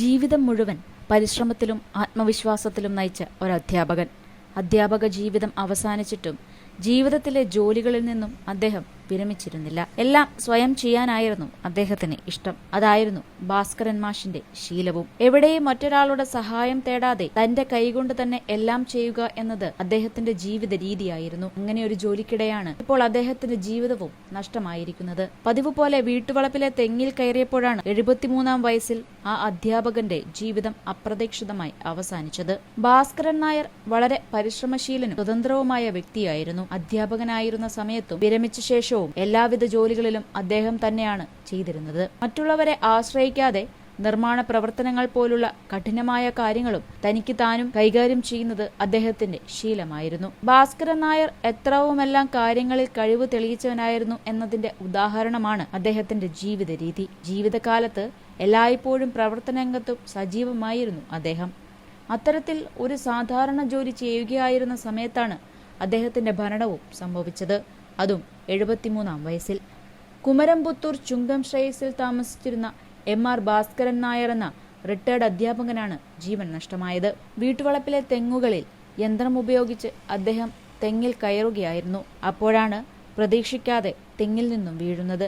ജീവിതം മുഴുവൻ പരിശ്രമത്തിലും ആത്മവിശ്വാസത്തിലും നയിച്ച ഒരധ്യാപകൻ. അധ്യാപക ജീവിതം അവസാനിച്ചിട്ടും ജീവിതത്തിലെ ജോലികളിൽ നിന്നും അദ്ദേഹം വിരമിച്ചിരുന്നില്ല. എല്ലാം സ്വയം ചെയ്യാനായിരുന്നു അദ്ദേഹത്തിന് ഇഷ്ടം. അതായിരുന്നു ഭാസ്കരൻ മാഷിന്റെ ശീലവും. എവിടെയും മറ്റൊരാളുടെ സഹായം തേടാതെ തന്റെ കൈകൊണ്ട് തന്നെ എല്ലാം ചെയ്യുക എന്നത് അദ്ദേഹത്തിന്റെ ജീവിത രീതിയായിരുന്നു. അങ്ങനെ ഒരു ജോലിക്കിടെയാണ് ഇപ്പോൾ അദ്ദേഹത്തിന്റെ ജീവിതവും നഷ്ടമായിരിക്കുന്നത്. പതിവ് പോലെ വീട്ടുവളപ്പിലെ തെങ്ങിൽ കയറിയപ്പോഴാണ് എഴുപത്തിമൂന്നാം വയസ്സിൽ ആ അധ്യാപകന്റെ ജീവിതം അപ്രതീക്ഷിതമായി അവസാനിച്ചത്. ഭാസ്കരൻ നായർ വളരെ പരിശ്രമശീലനും സ്വതന്ത്രവുമായ വ്യക്തിയായിരുന്നു. അധ്യാപകനായിരുന്ന സമയത്തും വിരമിച്ച ശേഷവും എല്ലാവിധ ജോലികളിലും അദ്ദേഹം തന്നെയാണ് ചെയ്തിരുന്നത്. മറ്റുള്ളവരെ ആശ്രയിക്കാതെ നിർമ്മാണ പ്രവർത്തനങ്ങൾ പോലുള്ള കഠിനമായ കാര്യങ്ങളും തനിക്ക് താനും കൈകാര്യം ചെയ്യുന്നത് അദ്ദേഹത്തിന്റെ ശീലമായിരുന്നു. ഭാസ്കരൻ നായർ എത്രവുമെല്ലാം കാര്യങ്ങളിൽ കഴിവ് തെളിയിച്ചവനായിരുന്നു എന്നതിന്റെ ഉദാഹരണമാണ് അദ്ദേഹത്തിന്റെ ജീവിത രീതി ജീവിതകാലത്ത് എല്ലായ്പ്പോഴും പ്രവർത്തനരംഗത്തും സജീവമായിരുന്നു അദ്ദേഹം. അത്തരത്തിൽ ഒരു സാധാരണ ജോലി ചെയ്യുകയായിരുന്ന സമയത്താണ് അദ്ദേഹത്തിന്റെ ഭരണവും സംഭവിച്ചത്. അതും എഴുപത്തിമൂന്നാം വയസ്സിൽ. കുമരംപുത്തൂർ ചുങ്കം ശ്രേയസിൽ താമസിച്ചിരുന്ന എം ആർ ഭാസ്കരൻ നായർ എന്ന റിട്ടയർഡ് അധ്യാപകനാണ് ജീവൻ നഷ്ടമായത്. വീട്ടുവളപ്പിലെ തെങ്ങുകളിൽ യന്ത്രം ഉപയോഗിച്ച് അദ്ദേഹം തെങ്ങിൽ കയറുകയായിരുന്നു. അപ്പോഴാണ് പ്രതീക്ഷിക്കാതെ തെങ്ങിൽ നിന്നും വീഴുന്നത്.